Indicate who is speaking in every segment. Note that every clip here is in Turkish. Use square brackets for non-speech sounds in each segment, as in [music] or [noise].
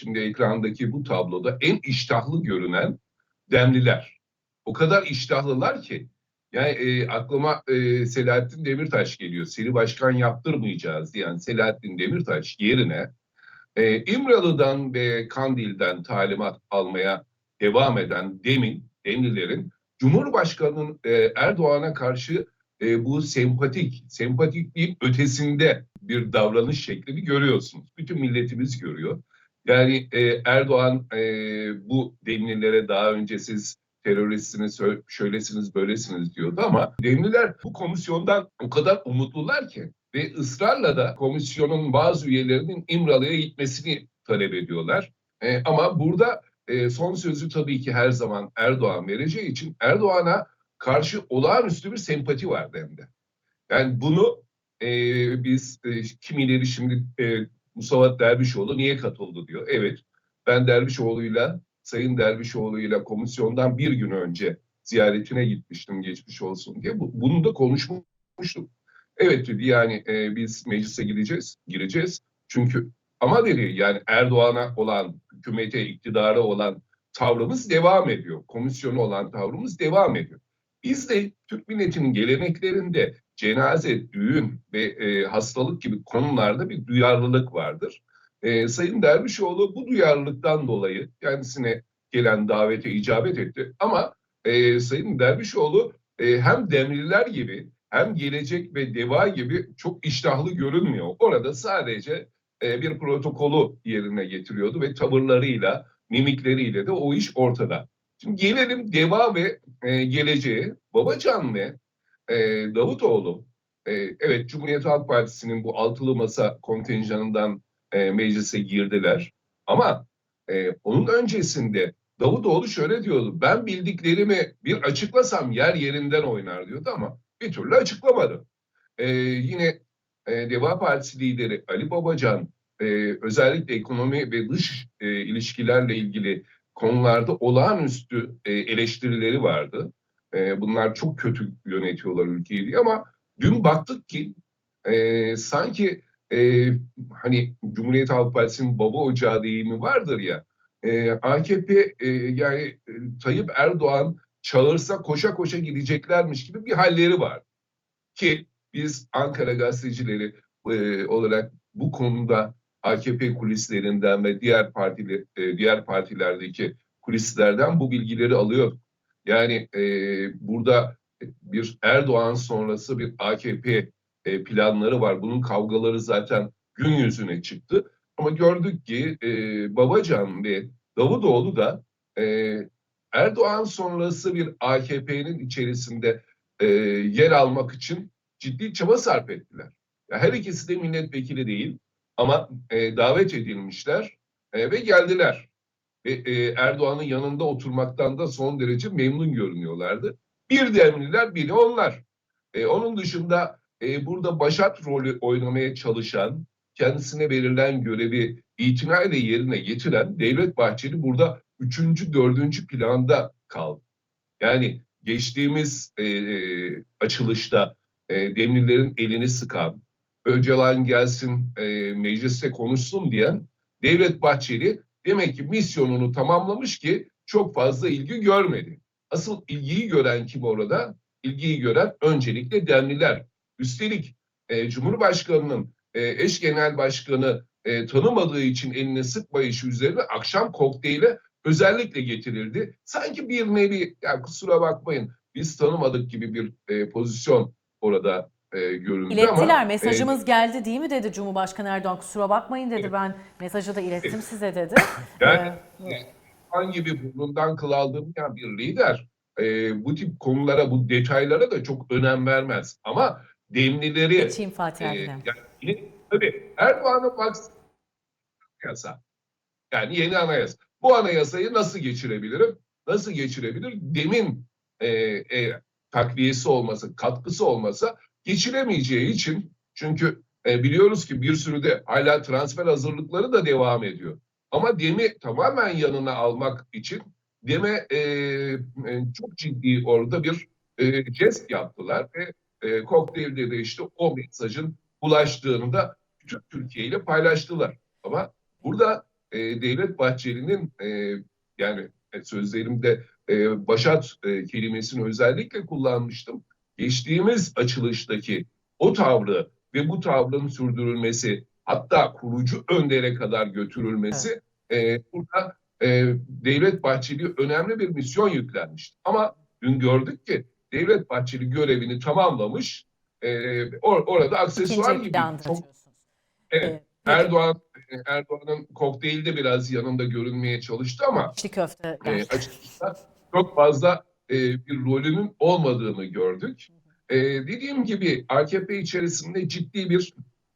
Speaker 1: şimdi ekrandaki bu tabloda en iştahlı görünen demliler. O kadar iştahlılar ki yani e, aklıma e, Selahattin Demirtaş geliyor. Seni başkan yaptırmayacağız diyen Selahattin Demirtaş yerine e, İmralı'dan ve Kandil'den talimat almaya devam eden demin Demlilerin Cumhurbaşkanı'nın e, Erdoğan'a karşı e, bu sempatik, sempatikliğin ötesinde bir davranış şeklini görüyorsunuz. Bütün milletimiz görüyor. Yani e, Erdoğan e, bu Demlilere daha önce siz teröristsiniz, şö- şöylesiniz, böylesiniz diyordu ama Demliler bu komisyondan o kadar umutlular ki ve ısrarla da komisyonun bazı üyelerinin İmralı'ya gitmesini talep ediyorlar. E, ama burada e, son sözü tabii ki her zaman Erdoğan vereceği için Erdoğan'a karşı olağanüstü bir sempati var demde. Yani bunu e, biz e, kimileri şimdi e, Musavat Dervişoğlu niye katıldı diyor. Evet ben Dervişoğlu'yla Sayın Dervişoğlu'yla komisyondan bir gün önce ziyaretine gitmiştim geçmiş olsun diye. Bu, bunu da konuşmuştuk. Evet dedi yani e, biz meclise gideceğiz, gireceğiz. Çünkü ama dedi yani Erdoğan'a olan, hükümete, iktidara olan tavrımız devam ediyor. Komisyonu olan tavrımız devam ediyor. Biz de Türk milletinin geleneklerinde cenaze, düğün ve e, hastalık gibi konularda bir duyarlılık vardır. E, Sayın Dervişoğlu bu duyarlılıktan dolayı kendisine gelen davete icabet etti. Ama e, Sayın Dervişoğlu e, hem Demirliler gibi hem Gelecek ve Deva gibi çok iştahlı görünmüyor. Orada sadece e, bir protokolü yerine getiriyordu ve tavırlarıyla, mimikleriyle de o iş ortada. Şimdi gelelim Deva ve e, Geleceğe. Babacan ve e, Davutoğlu, e, evet Cumhuriyet Halk Partisi'nin bu altılı masa kontenjanından e, meclise girdiler. Ama e, onun öncesinde Davutoğlu şöyle diyordu. Ben bildiklerimi bir açıklasam yer yerinden oynar diyordu ama bir türlü açıklamadı. E, yine e, Deva Partisi lideri Ali Babacan e, özellikle ekonomi ve dış e, ilişkilerle ilgili konularda olağanüstü e, eleştirileri vardı. E, bunlar çok kötü yönetiyorlar ülkeyi diye ama dün baktık ki e, sanki e, hani Cumhuriyet Halk Partisi'nin baba ocağı deyimi vardır ya e, AKP e, yani e, Tayyip Erdoğan çağırsa koşa koşa gideceklermiş gibi bir halleri var. Ki biz Ankara gazetecileri e, olarak bu konuda AKP kulislerinden ve diğer partili e, diğer partilerdeki kulislerden bu bilgileri alıyor. Yani e, burada bir Erdoğan sonrası bir AKP e, planları var. Bunun kavgaları zaten gün yüzüne çıktı. Ama gördük ki e, Babacan ve Davutoğlu da e, Erdoğan sonrası bir AKP'nin içerisinde e, yer almak için ciddi çaba sarf ettiler. Ya her ikisi de milletvekili değil ama e, davet edilmişler e, ve geldiler. Ve e, Erdoğan'ın yanında oturmaktan da son derece memnun görünüyorlardı. Bir demliler, biri onlar. E, onun dışında e, burada başat rolü oynamaya çalışan, kendisine verilen görevi itinayla yerine getiren Devlet Bahçeli burada üçüncü, dördüncü planda kaldı. Yani geçtiğimiz e, e, açılışta e, Demirler'in elini sıkan, Öcalan gelsin e, mecliste konuşsun diyen Devlet Bahçeli demek ki misyonunu tamamlamış ki çok fazla ilgi görmedi. Asıl ilgiyi gören kim orada? İlgiyi gören öncelikle Demliler. Üstelik e, Cumhurbaşkanı'nın e, eş genel başkanı e, tanımadığı için eline sıkma işi üzerine akşam kokteyli özellikle getirildi. Sanki bir nevi, ya kusura bakmayın biz tanımadık gibi bir e, pozisyon orada e, göründü
Speaker 2: İlettiler.
Speaker 1: ama...
Speaker 2: Mesajımız geldi değil mi dedi Cumhurbaşkanı Erdoğan. Kusura bakmayın dedi. Ben mesajı da ilettim size dedi. [laughs]
Speaker 1: Yani
Speaker 2: Ee,
Speaker 1: hangi bir burnundan kıl aldırmayan bir lider e, bu tip konulara, bu detaylara da çok önem vermez. Ama demlileri...
Speaker 2: Geçeyim Fatih
Speaker 1: e, yani, tabii Erdoğan'ın maks yasa. Yani yeni anayasa. Bu anayasayı nasıl geçirebilirim? Nasıl geçirebilir? Demin e, e, takviyesi olması, katkısı olmasa geçiremeyeceği için çünkü e, biliyoruz ki bir sürü de hala transfer hazırlıkları da devam ediyor. Ama Dem'i tamamen yanına almak için Dem'e e, e, çok ciddi orada bir e, jest yaptılar ve e, kokteylde de işte o mesajın ulaştığını da bütün Türkiye ile paylaştılar. Ama burada e, Devlet Bahçeli'nin e, yani e, sözlerimde e, başat e, kelimesini özellikle kullanmıştım. Geçtiğimiz açılıştaki o tavrı ve bu tavrın sürdürülmesi hatta kurucu öndere kadar götürülmesi e, burada e, Devlet Bahçeli önemli bir misyon yüklenmişti. Ama dün gördük ki Devlet Bahçeli görevini tamamlamış. E, or- orada aksesuar
Speaker 2: İkinci
Speaker 1: gibi çok evet,
Speaker 2: peki,
Speaker 1: Erdoğan Erdoğan'ın kokteylde biraz yanında görünmeye çalıştı ama
Speaker 2: içli köfte
Speaker 1: e, açıkçası çok fazla e, bir rolünün olmadığını gördük. E, dediğim gibi AKP içerisinde ciddi bir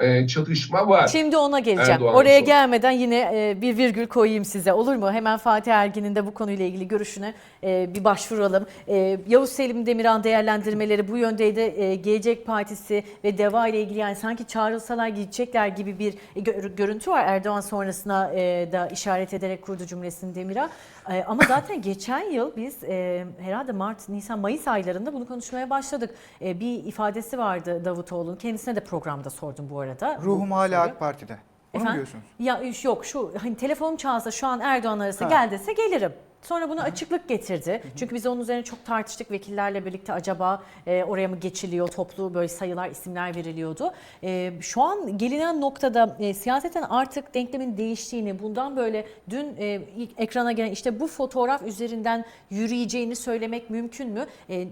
Speaker 1: e, çatışma var.
Speaker 2: Şimdi ona geleceğim.
Speaker 1: Erdoğan'ın
Speaker 2: Oraya
Speaker 1: sorunu.
Speaker 2: gelmeden yine e, bir virgül koyayım size olur mu? Hemen Fatih Ergin'in de bu konuyla ilgili görüşüne e, bir başvuralım. E, Yavuz Selim Demirhan değerlendirmeleri bu yöndeydi. E, Gelecek Partisi ve DEVA ile ilgili yani sanki çağrılsalar gidecekler gibi bir gö- görüntü var. Erdoğan sonrasına e, da işaret ederek kurdu cümlesini Demirhan. E, ama zaten geçen yıl biz e, herhalde Mart, Nisan, Mayıs aylarında bunu konuşmaya başladık. E, bir ifadesi vardı Davutoğlu'nun. Kendisine de programda sordum bu arada.
Speaker 3: Ruhum hala. AK Parti'de. Onu
Speaker 2: Efendim?
Speaker 3: diyorsunuz?
Speaker 2: Ya yok şu hani telefonum çalsa şu an Erdoğan arası
Speaker 3: Ha.
Speaker 2: gel dese gelirim. Sonra bunu açıklık getirdi. Çünkü biz onun üzerine çok tartıştık vekillerle birlikte acaba e, oraya mı geçiliyor toplu böyle sayılar isimler veriliyordu. E, şu an gelinen noktada e, siyaseten artık denklemin değiştiğini bundan böyle dün e, ilk ekrana gelen işte bu fotoğraf üzerinden yürüyeceğini söylemek mümkün mü? E,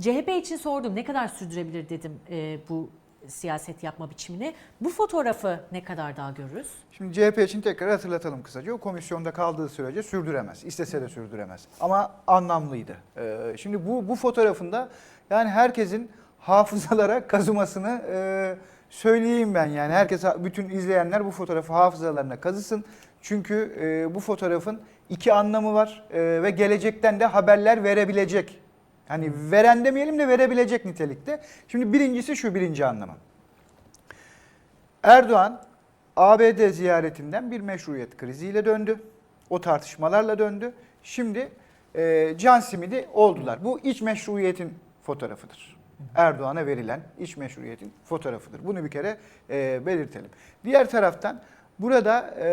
Speaker 2: CHP için sordum ne kadar sürdürebilir dedim e, bu siyaset yapma biçimini. Bu fotoğrafı ne kadar daha görürüz?
Speaker 3: Şimdi CHP için tekrar hatırlatalım kısaca. O komisyonda kaldığı sürece sürdüremez. İstese de sürdüremez. Ama anlamlıydı. Ee, şimdi bu bu fotoğrafında yani herkesin hafızalara kazımasını e, söyleyeyim ben yani. Herkes bütün izleyenler bu fotoğrafı hafızalarına kazısın. Çünkü e, bu fotoğrafın iki anlamı var e, ve gelecekten de haberler verebilecek. Hani veren demeyelim de verebilecek nitelikte. Şimdi birincisi şu birinci anlamı. Erdoğan ABD ziyaretinden bir meşruiyet kriziyle döndü. O tartışmalarla döndü. Şimdi e, can simidi oldular. Bu iç meşruiyetin fotoğrafıdır. Erdoğan'a verilen iç meşruiyetin fotoğrafıdır. Bunu bir kere e, belirtelim. Diğer taraftan burada e,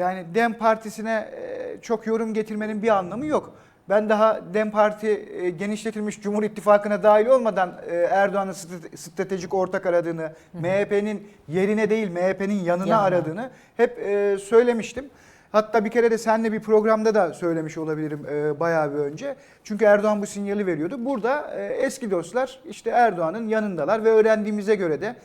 Speaker 3: yani Dem Partisi'ne e, çok yorum getirmenin bir anlamı yok. Ben daha Dem Parti e, genişletilmiş Cumhur İttifakı'na dahil olmadan e, Erdoğan'ın strate- stratejik ortak aradığını, MHP'nin yerine değil MHP'nin yanına
Speaker 2: Yanına.
Speaker 3: aradığını hep e, söylemiştim. Hatta bir kere de seninle bir programda da söylemiş olabilirim e, bayağı bir önce. Çünkü Erdoğan bu sinyali veriyordu. Burada e, eski dostlar işte Erdoğan'ın yanındalar ve öğrendiğimize göre de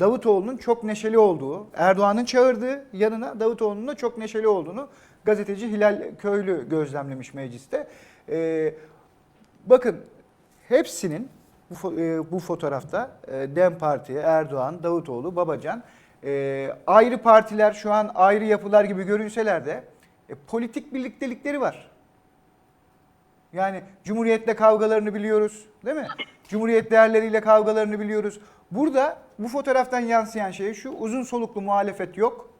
Speaker 3: Davutoğlu'nun çok neşeli olduğu, Erdoğan'ın çağırdığı yanına Davutoğlu'nun da çok neşeli olduğunu gazeteci Hilal Köylü gözlemlemiş mecliste. E, bakın hepsinin bu, e, bu fotoğrafta e, Dem Parti, Erdoğan, Davutoğlu, Babacan e, ayrı partiler şu an ayrı yapılar gibi görünseler de e, politik birliktelikleri var. Yani Cumhuriyet'le kavgalarını biliyoruz değil mi? Cumhuriyet değerleriyle kavgalarını biliyoruz. Burada bu fotoğraftan yansıyan şey şu uzun soluklu muhalefet yok.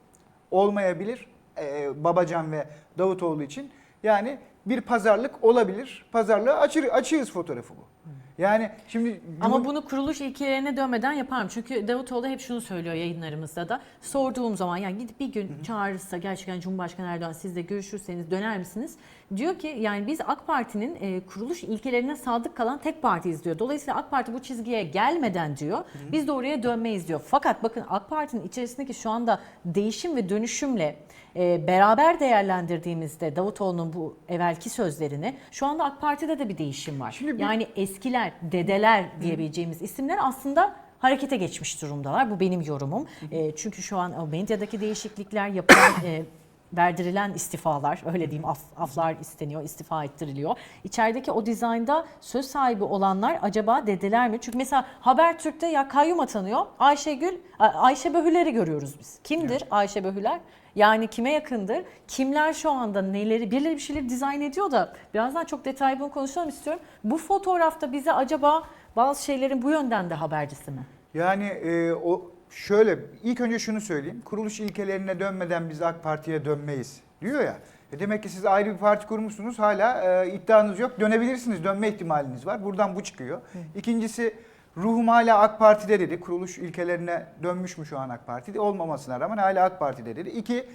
Speaker 3: Olmayabilir e, Babacan ve Davutoğlu için. Yani bir pazarlık olabilir. Pazarlığa açır, açığız fotoğrafı bu. Yani şimdi
Speaker 2: Ama bunu kuruluş ilkelerine dönmeden yaparım. Çünkü Davutoğlu hep şunu söylüyor yayınlarımızda da. Sorduğum zaman yani gidip bir gün çağırırsa gerçekten Cumhurbaşkanı Erdoğan sizle görüşürseniz döner misiniz? Diyor ki yani biz AK Parti'nin e, kuruluş ilkelerine sadık kalan tek partiyiz diyor. Dolayısıyla AK Parti bu çizgiye gelmeden diyor biz de oraya dönmeyiz diyor. Fakat bakın AK Parti'nin içerisindeki şu anda değişim ve dönüşümle e, beraber değerlendirdiğimizde Davutoğlu'nun bu evvelki sözlerini şu anda AK Parti'de de bir değişim var.
Speaker 3: Şimdi bir-
Speaker 2: yani eskiler, dedeler diyebileceğimiz isimler aslında harekete geçmiş durumdalar. Bu benim yorumum. E, çünkü şu an medyadaki değişiklikler, yapılan e, verdirilen istifalar, öyle diyeyim af, aflar isteniyor, istifa ettiriliyor. İçerideki o dizaynda söz sahibi olanlar acaba dedeler mi? Çünkü mesela Habertürk'te ya kayyum atanıyor. Ayşegül, Ayşe Böhüler'i görüyoruz biz. Kimdir Ayşe Böhüler? Yani kime yakındır? Kimler şu anda neleri, birileri bir şeyleri dizayn ediyor da birazdan çok detaylı bunu konuşalım istiyorum. Bu fotoğrafta bize acaba bazı şeylerin bu yönden de habercisi mi?
Speaker 3: Yani e, o şöyle ilk önce şunu söyleyeyim. Kuruluş ilkelerine dönmeden biz AK Parti'ye dönmeyiz diyor ya. E demek ki siz ayrı bir parti kurmuşsunuz hala e, iddianız yok. Dönebilirsiniz. Dönme ihtimaliniz var. Buradan bu çıkıyor. İkincisi ruhum hala AK Parti'de dedi. Kuruluş ilkelerine dönmüş mü şu an AK Parti? Olmamasına rağmen hala AK Parti'de dedi. İki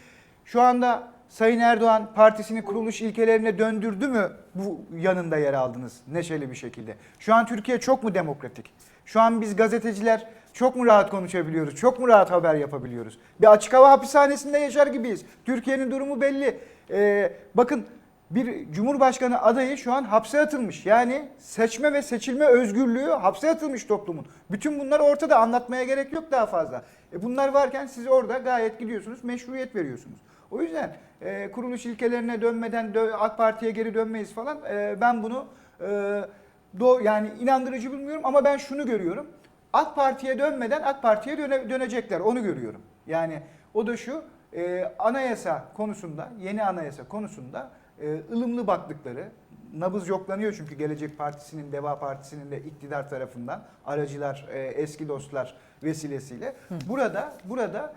Speaker 3: Şu anda Sayın Erdoğan partisini kuruluş ilkelerine döndürdü mü bu yanında yer aldınız neşeli bir şekilde? Şu an Türkiye çok mu demokratik? Şu an biz gazeteciler çok mu rahat konuşabiliyoruz? Çok mu rahat haber yapabiliyoruz? Bir açık hava hapishanesinde yaşar gibiyiz. Türkiye'nin durumu belli. Ee, bakın bir cumhurbaşkanı adayı şu an hapse atılmış. Yani seçme ve seçilme özgürlüğü hapse atılmış toplumun. Bütün bunlar ortada anlatmaya gerek yok daha fazla. E bunlar varken siz orada gayet gidiyorsunuz meşruiyet veriyorsunuz. O yüzden e, kuruluş ilkelerine dönmeden dö- AK Parti'ye geri dönmeyiz falan. E, ben bunu e, do yani inandırıcı bulmuyorum ama ben şunu görüyorum. AK Parti'ye dönmeden AK Parti'ye döne- dönecekler. Onu görüyorum. Yani o da şu e, anayasa konusunda, yeni anayasa konusunda e, ılımlı baktıkları, nabız yoklanıyor çünkü Gelecek Partisi'nin, Deva Partisi'nin de iktidar tarafından aracılar, e, eski dostlar vesilesiyle. Burada burada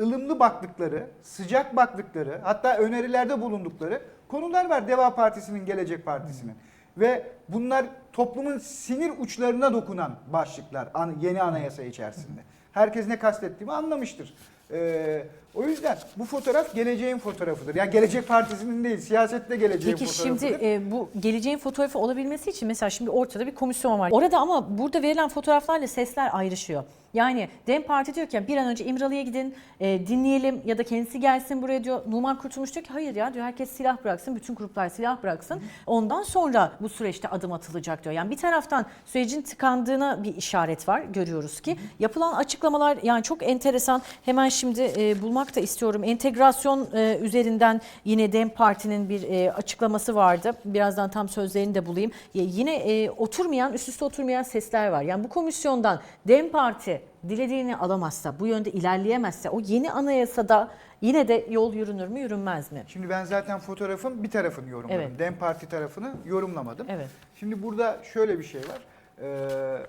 Speaker 3: ılımlı baktıkları, sıcak baktıkları, hatta önerilerde bulundukları konular var Deva Partisi'nin, Gelecek Partisi'nin. Ve bunlar toplumun sinir uçlarına dokunan başlıklar yeni anayasa içerisinde. Herkes ne kastettiğimi anlamıştır. Ee, o yüzden bu fotoğraf geleceğin fotoğrafıdır. Yani Gelecek Partisi'nin değil, siyasette geleceğin
Speaker 2: Peki
Speaker 3: fotoğrafıdır.
Speaker 2: şimdi e, bu geleceğin fotoğrafı olabilmesi için mesela şimdi ortada bir komisyon var. Orada ama burada verilen fotoğraflarla sesler ayrışıyor. Yani DEM Parti diyor ki bir an önce İmralı'ya gidin e, dinleyelim ya da kendisi gelsin buraya diyor. Numan Kurtulmuş diyor ki hayır ya diyor herkes silah bıraksın, bütün gruplar silah bıraksın. Ondan sonra bu süreçte adım atılacak diyor. Yani bir taraftan sürecin tıkandığına bir işaret var görüyoruz ki. Yapılan açıklamalar yani çok enteresan. Hemen şimdi e, bulmak da istiyorum. Entegrasyon e, üzerinden yine DEM Parti'nin bir e, açıklaması vardı. Birazdan tam sözlerini de bulayım. Ya yine e, oturmayan, üst üste oturmayan sesler var. Yani bu komisyondan DEM Parti dilediğini alamazsa, bu yönde ilerleyemezse o yeni anayasada yine de yol yürünür mü, yürünmez mi?
Speaker 3: Şimdi ben zaten fotoğrafın bir tarafını yorumladım.
Speaker 2: Evet.
Speaker 3: Dem Parti tarafını yorumlamadım.
Speaker 2: Evet.
Speaker 3: Şimdi burada şöyle bir şey var. Ee,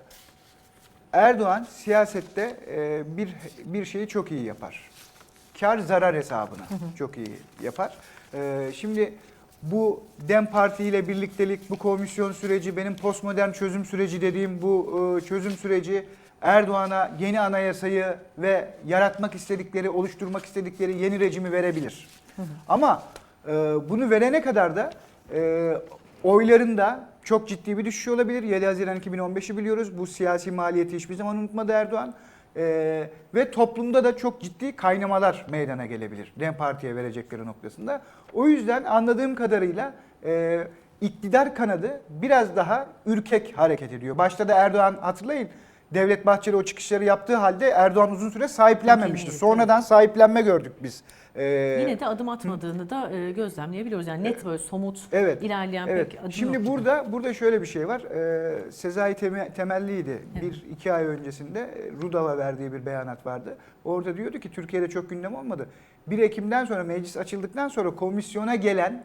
Speaker 3: Erdoğan siyasette e, bir bir şeyi çok iyi yapar. Kar zarar hesabını çok iyi yapar. Ee, şimdi bu Dem Parti ile birliktelik, bu komisyon süreci, benim postmodern çözüm süreci dediğim bu e, çözüm süreci Erdoğan'a yeni anayasayı ve yaratmak istedikleri, oluşturmak istedikleri yeni rejimi verebilir. Ama e, bunu verene kadar da e, oylarında çok ciddi bir düşüş olabilir. 7 Haziran 2015'i biliyoruz. Bu siyasi maliyeti hiçbir zaman unutmadı Erdoğan. E, ve toplumda da çok ciddi kaynamalar meydana gelebilir. Dem Parti'ye verecekleri noktasında. O yüzden anladığım kadarıyla e, iktidar kanadı biraz daha ürkek hareket ediyor. Başta da Erdoğan hatırlayın Devlet Bahçeli o çıkışları yaptığı halde Erdoğan uzun süre sahiplenmemişti. Sonradan sahiplenme gördük biz. Ee,
Speaker 2: Yine de adım atmadığını da e, gözlemleyebiliyoruz. Yani net böyle somut
Speaker 3: Evet.
Speaker 2: ilerleyen
Speaker 3: Evet.
Speaker 2: pek adım
Speaker 3: Şimdi
Speaker 2: yok gibi.
Speaker 3: burada burada şöyle bir şey var. Ee, Sezai Teme- Temelli'ydi. Bir iki ay öncesinde e, Rudav'a verdiği bir beyanat vardı. Orada diyordu ki Türkiye'de çok gündem olmadı. 1 Ekim'den sonra meclis açıldıktan sonra komisyona gelen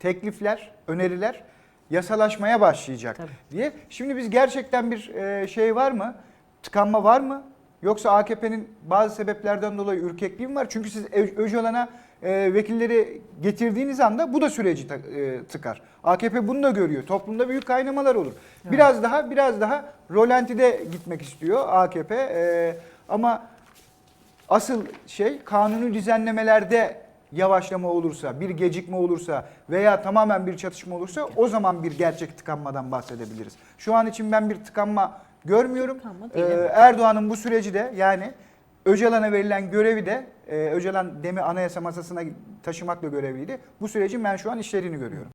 Speaker 3: teklifler, öneriler yasalaşmaya başlayacak
Speaker 2: Tabii.
Speaker 3: diye. Şimdi biz gerçekten bir e, şey var mı? Tıkanma var mı? Yoksa AKP'nin bazı sebeplerden dolayı ürkekliği mi var? Çünkü siz Öcalan'a e, vekilleri getirdiğiniz anda bu da süreci ta- e, tıkar. AKP bunu da görüyor. Toplumda büyük kaynamalar olur. Biraz daha biraz daha rolantide gitmek istiyor AKP. E, ama asıl şey kanuni düzenlemelerde yavaşlama olursa, bir gecikme olursa veya tamamen bir çatışma olursa o zaman bir gerçek tıkanmadan bahsedebiliriz. Şu an için ben bir tıkanma görmüyorum. Ee. Erdoğan'ın bu süreci de yani Öcalan'a verilen görevi de e, Öcalan demi anayasa masasına taşımakla görevliydi. Bu sürecin ben şu an işlediğini görüyorum.